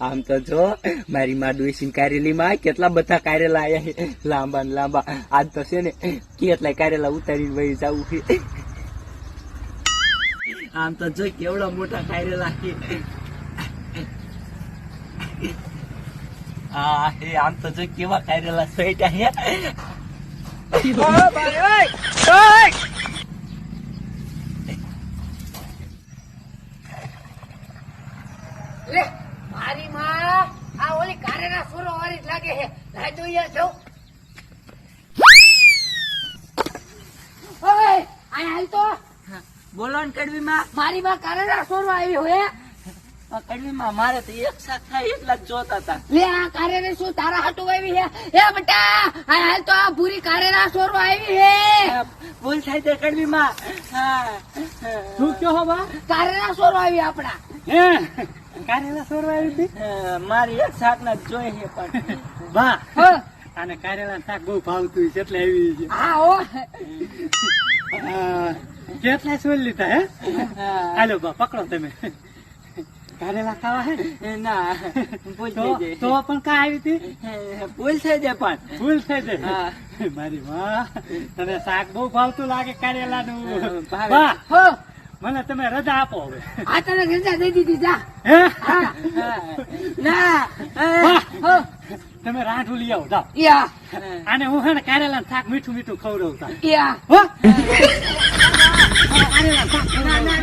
આમ તો જો, મારી માં ડોસીન કારેલી માં કેટલા બધા કારેલા આયા લાંબા ને લાંબા. આજ તો છે ને કેટલા કારેલા ઉતારીને વહી જવું છે. આમ તો જો કેવડા મોટા કારેલા છે. હા, આમ તો જો કેવા કારેલા સોઈટા મારી માં આ ઓલી કારેના સુરો વાળી જ લાગે છે. લાઈ તો અહીંયા જો ઓય આ હાલ તો. બોલો ને કડવી માં. મારી માં કારેના સોરો આવી હોય કડવી માં મારે તો એક સાથે થાય એટલા જ જોતા હતા. લે આ કારેને શું તારા હાટુ આવી છે? એ બટા આ હાલ તો આ ભૂરી કારેના સોરો આવી છે. ભૂલ થાય તો કડવી માં. શું કહો બા? કારેના સોરો આવી આપણા. હે? કારેલા સોરવા આવી હતી મારી એક શાક ના જોઈ છે પણ. બા. અને કારેલા શાક બહુ ભાવતું છે એટલે આવી છે. હા ઓ કેટલા સોલ લીધા હે? હાલો બા પકડો તમે. કારેલા ખાવા હે? ના. ભૂલ થઈ જાય. તો પણ કા આવી હતી? ભૂલ થઈ જાય પણ. ભૂલ થઈ જાય? હા. મારી વાહ. તને શાક બહુ ભાવતું લાગે કારેલા નું. મને તમે રજા આપો હવે. આ તને રજા દઈ દીધી જા. તમે રાંઠું લઈ આવો જાઓ. યા. અને હું હે ને કારેલા શાક મીઠું મીઠું ખવડાવતા યા. હો. કારેલા શાક ના ના ના